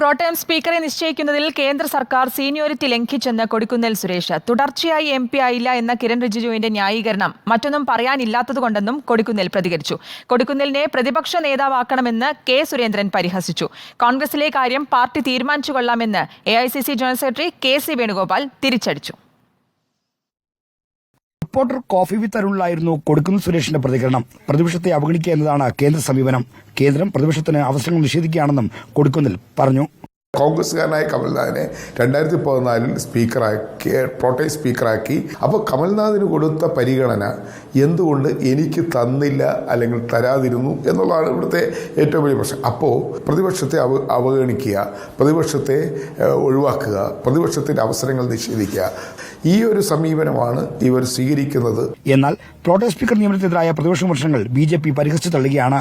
Pro tem സ്പീക്കറെ നിശ്ചയിക്കുന്നതിൽ കേന്ദ്ര സർക്കാർ സീനിയോറിറ്റി ലംഘിച്ചെന്ന് കൊടിക്കുന്നിൽ സുരേഷ്. തുടർച്ചയായി എം പി ആയില്ല എന്ന കിരൺ റിജിജുവിന്റെ ന്യായീകരണം മറ്റൊന്നും പറയാനില്ലാത്തതുകൊണ്ടെന്നും കൊടിക്കുന്നിൽ പ്രതികരിച്ചു. കൊടിക്കുന്നിലിനെ പ്രതിപക്ഷ നേതാവാക്കണമെന്ന് കെ സുരേന്ദ്രൻ പരിഹസിച്ചു. കോൺഗ്രസിലെ കാര്യം പാർട്ടി തീരുമാനിച്ചു കൊള്ളാമെന്ന് A general secretary K C Venugopal തിരിച്ചടിച്ചു. റിപ്പോർട്ടർ കോഫി വിത്ത് അരുളിലായിരുന്നു കൊടുക്കുന്ന സുരേഷിന്റെ പ്രതികരണം. പ്രതിപക്ഷത്തെ അവഗണിക്കുക എന്നതാണ് കേന്ദ്ര സമീപനം. കേന്ദ്രം പ്രതിപക്ഷത്തിന് അവസരങ്ങൾ നിഷേധിക്കുകയാണെന്നും കൊടുക്കുന്നിൽ പറഞ്ഞു. കോൺഗ്രസ്സുകാരനായ കമൽനാഥിനെ രണ്ടായിരത്തി പതിനാലിൽ സ്പീക്കറാക്കി പ്രോട്ടൈം സ്പീക്കറാക്കി. അപ്പോൾ കമൽനാഥിന് കൊടുത്ത പരിഗണന എന്തുകൊണ്ട് എനിക്ക് തന്നില്ല അല്ലെങ്കിൽ തരാതിരുന്നു എന്നുള്ളതാണ് ഇവിടുത്തെ ഏറ്റവും വലിയ പ്രശ്നം. അപ്പോൾ പ്രതിപക്ഷത്തെ അവ അവഗണിക്കുക പ്രതിപക്ഷത്തെ ഒഴിവാക്കുക പ്രതിപക്ഷത്തിന്റെ അവസരങ്ങൾ നിഷേധിക്കുക. ഈ ഒരു സമീപനമാണ് ഇവർ സ്വീകരിക്കുന്നത്. എന്നാൽ പ്രോട്ടേം സ്പീക്കർ നിയമനത്തിനെതിരായ പ്രതിപക്ഷ വിമർശനങ്ങൾ ബി ജെ പി പരിഹസിച്ചു തള്ളുകയാണ്.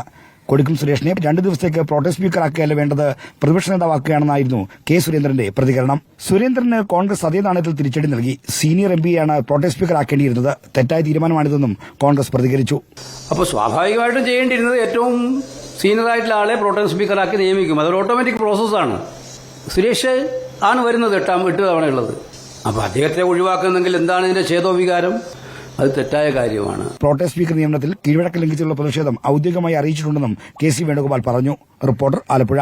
കൊടുക്കും സുരേഷിനെ രണ്ട് ദിവസത്തേക്ക് പ്രോട്ടേം സ്പീക്കറാക്കുകയല്ല വേണ്ടത് പ്രതിപക്ഷ നേതാവാക്കുകയാണെന്നായിരുന്നു കെ സുരേന്ദ്രന്റെ പ്രതികരണം. സുരേന്ദ്രന് കോൺഗ്രസ് അതേ നാണയത്തിൽ തിരിച്ചടി നൽകി. സീനിയർ എം പിയാണ് പ്രോട്ടേം സ്പീക്കറാക്കേണ്ടിയിരുന്നത്. തെറ്റായ തീരുമാനമാണിതെന്നും കോൺഗ്രസ് പ്രതികരിച്ചു. അപ്പോൾ സ്വാഭാവികമായിട്ടും ചെയ്യേണ്ടിയിരുന്നത് ഏറ്റവും സീനിയറായിട്ടുള്ള ആളെ പ്രോട്ടോൺ സ്പീക്കറാക്കി നിയമിക്കും. അതൊരു ഓട്ടോമാറ്റിക് പ്രോസസ്സാണ്. സുരേഷ് ആണ് വരുന്നത് എട്ടാം എട്ട് തവണയുള്ളത് അപ്പോൾ അദ്ദേഹത്തെ ഒഴിവാക്കുന്നെങ്കിൽ എന്താണ് ഇതിന്റെ ഛേദോവികാരം? അത് തെറ്റായ കാര്യമാണ്. പ്രോട്ടേ സ്പീക്കർ നിയമനത്തിൽ കീഴ്വഴക്കം ലംഘിച്ചുള്ള പ്രതിഷേധം ഔദ്യോഗികമായി അറിയിച്ചിട്ടുണ്ടെന്നും കെ സി വേണുഗോപാൽ പറഞ്ഞു. റിപ്പോർട്ടർ ആലപ്പുഴ.